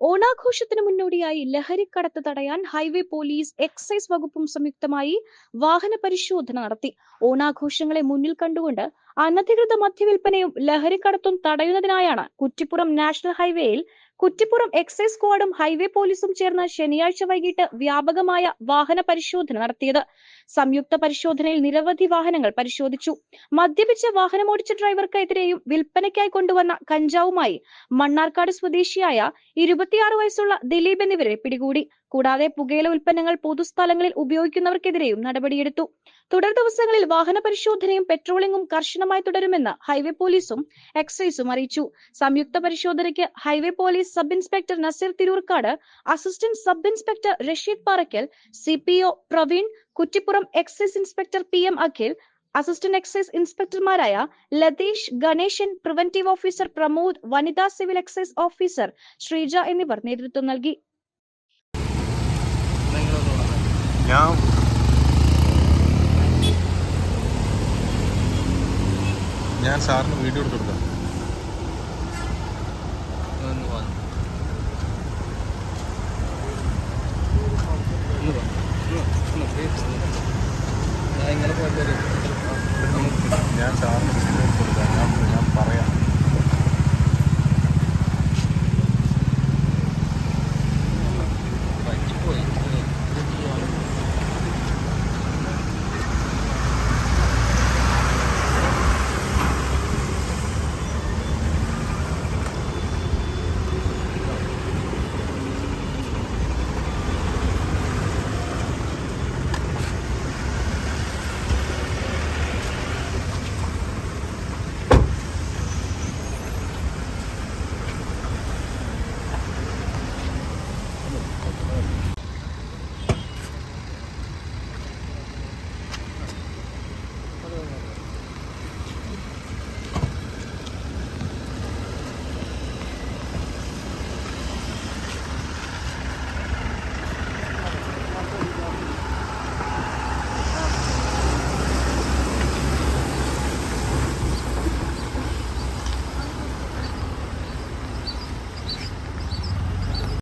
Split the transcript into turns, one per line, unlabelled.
ഓണാഘോഷത്തിന് മുന്നോടിയായി ലഹരിക്കടത്ത് തടയാൻ highway police excise വകുപ്പും സംയുക്തമായി വാഹന പരിശോധന നടത്തി. ഓണാഘോഷങ്ങളെ മുന്നിൽ കണ്ടുകൊണ്ട് അനധികൃത മദ്യവിൽപ്പനയും ലഹരിക്കടത്തും തടയുന്നതിനായാണ് കുറ്റിപ്പുറം നാഷണൽ ഹൈവേയിൽ കുറ്റിപ്പുറം എക്സൈസ് സ്ക്വാഡും ഹൈവേ പോലീസും ചേർന്ന് ശനിയാഴ്ച വൈകിട്ട് വ്യാപകമായ വാഹന പരിശോധന നടത്തിയത്. സംയുക്ത പരിശോധനയിൽ നിരവധി വാഹനങ്ങൾ പരിശോധിച്ചു. മദ്യപിച്ച വാഹനമോടിച്ച ഡ്രൈവർക്കെതിരെയും വിൽപ്പനയ്ക്കായി കൊണ്ടുവന്ന കഞ്ചാവുമായി മണ്ണാർക്കാട് സ്വദേശിയായ ഇരുപത്തിയാറ് വയസ്സുള്ള ദിലീപ് എന്നിവരെ പിടികൂടി. കൂടാതെ പുകയില ഉൽപ്പന്നങ്ങൾ പൊതുസ്ഥലങ്ങളിൽ ഉപയോഗിക്കുന്നവർക്കെതിരെയും നടപടിയെടുത്തു. തുടർ ദിവസങ്ങളിൽ വാഹന പരിശോധനയും പെട്രോളിംഗും കർശനമായി തുടരുമെന്ന് ഹൈവേ പോലീസും എക്സൈസും അറിയിച്ചു. സംയുക്ത പരിശോധനയ്ക്ക് highway police sub inspector Naseer Thiroorkad assistant sub inspector Rasheed Parakkal C P O Praveen Kuttippuram excise inspector P M Akhil assistant excise ഇൻസ്പെക്ടർമാരായ Latheesh Ganesan preventive officer Pramod വനിതാ സിവിൽ എക്സൈസ് ഓഫീസർ ശ്രീജ എന്നിവർ നേതൃത്വം നൽകി.
ഞാൻ ഞാൻ സാറിന് വീഡിയോ എടുത്തു കൊടുക്കാം ഞാൻ സാറിന് വീഡിയോ എടുത്ത് കൊടുക്കാം ഞാൻ ഞാൻ പറയാം